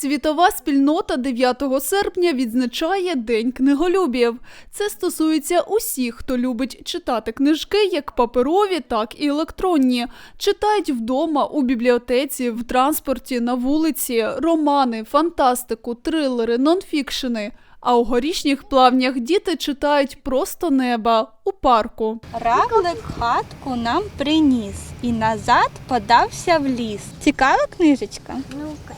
Світова спільнота 9 серпня відзначає День книголюбів. Це стосується усіх, хто любить читати книжки як паперові, так і електронні. Читають вдома, у бібліотеці, в транспорті, на вулиці, романи, фантастику, трилери, нонфікшени. А у горішніх плавнях діти читають просто неба у парку. Равлик хатку нам приніс і назад подався в ліс. Цікава книжечка?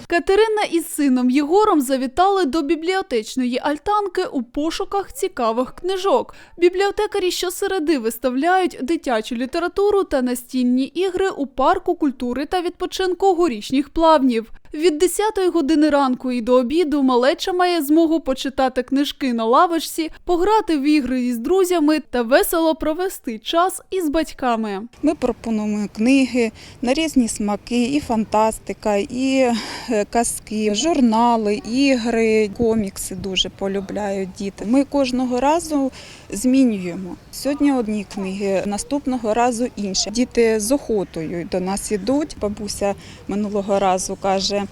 Катерина із сином Єгором завітали до бібліотечної альтанки у пошуках цікавих книжок. Бібліотекарі щосереди виставляють дитячу літературу та настільні ігри у парку культури та відпочинку горішніх плавнів. Від 10 години ранку і до обіду малеча має змогу почитати книжки на лавочці, пограти в ігри із друзями та весело провести час із батьками. Ми пропонуємо книги на різні смаки, і фантастика, і е, казки, журнали, ігри, комікси дуже полюбляють діти. Ми кожного разу змінюємо. Сьогодні одні книги, наступного разу інші. Діти з охотою до нас ідуть. Бабуся минулого разу каже.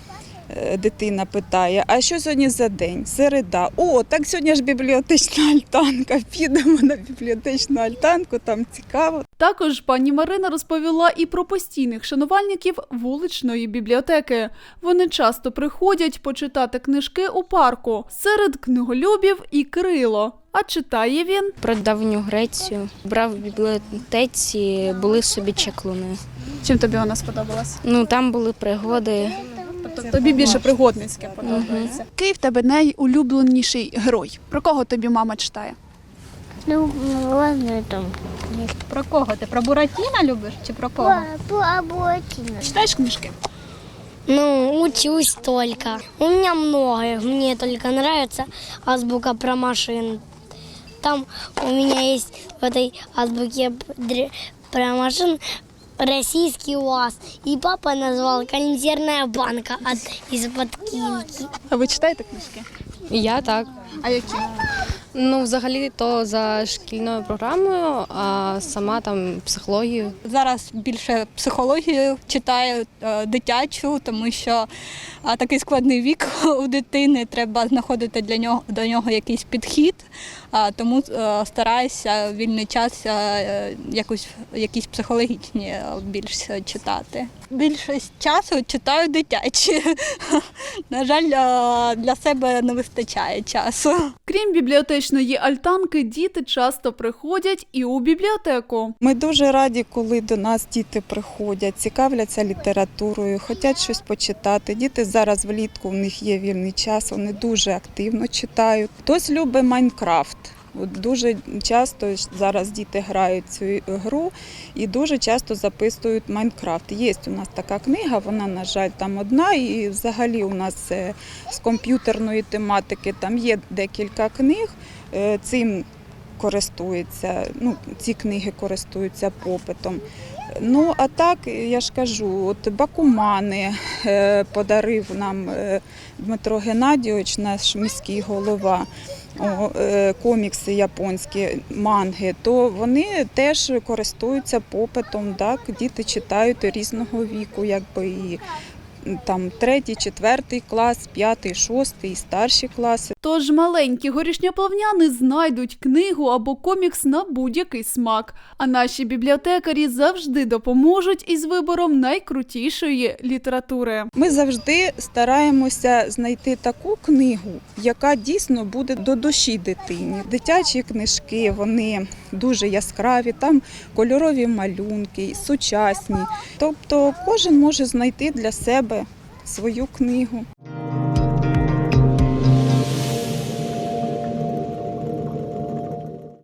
Е, Дитина питає, а що сьогодні за день? Середа. О, так сьогодні ж бібліотечна альтанка. Підемо на бібліотечну альтанку, там цікаво. Також пані Марина розповіла і про постійних шанувальників вуличної бібліотеки. Вони часто приходять почитати книжки у парку. Серед книголюбів і Кирило. А читає він Про давню Грецію. Брав в бібліотеці, були собі чеклуни. Чим тобі вона сподобалась? Ну там були пригоди. Тобто тобі більше пригодницьке подобається. Який в тебе найулюбленіший герой? Про кого тобі мама читає? Ну, ну ладно, там. Про кого ти? Про Буратіна любиш чи про кого? По, по обочине. Читаєш книжки? Ну, учусь только. У меня много. Мне только нравится азбука про машин. Там у меня есть в этой азбуке про машин российский УАЗ. И папа назвал консервная банка от, из-под кильки. А ви читаєте книжки? Я так. А які? Ну, взагалі, то за шкільною програмою, а сама там психологію. Зараз більше психологію читаю е, дитячу, тому що такий складний вік у дитини. Треба знаходити для нього до нього якийсь підхід. Тому е, стараюся вільний час е, якусь якісь психологічні більш читати. Більшість часу читаю дитячі. На жаль, для себе не вистачає часу. Крім бібліотечної альтанки, діти часто приходять і у бібліотеку. Ми дуже раді, коли до нас діти приходять, цікавляться літературою, хочуть щось почитати. Діти зараз влітку в них є вільний час, вони дуже активно читають. Хтось любить Майнкрафт. Дуже часто зараз діти грають цю гру і дуже часто записують Майнкрафт. Є у нас така книга, вона, на жаль, там одна, і взагалі у нас е, з комп'ютерної тематики там є декілька книг. Е, Цим користується, ну, ці книги користуються попитом. Ну, а так, я ж кажу, от Бакумани е, подарив нам е, Дмитро Геннадійович, наш міський голова, е, комікси японські, манги, то вони теж користуються попитом. Так? Діти читають різного віку, якби і там третій, четвертий клас, п'ятий, шостий, старші класи. Тож маленькі горішньоплавняни знайдуть книгу або комікс на будь-який смак. А наші бібліотекарі завжди допоможуть із вибором найкрутішої літератури. Ми завжди стараємося знайти таку книгу, яка дійсно буде до душі дитині. Дитячі книжки вони дуже яскраві, там кольорові малюнки, сучасні. Тобто кожен може знайти для себе свою книгу.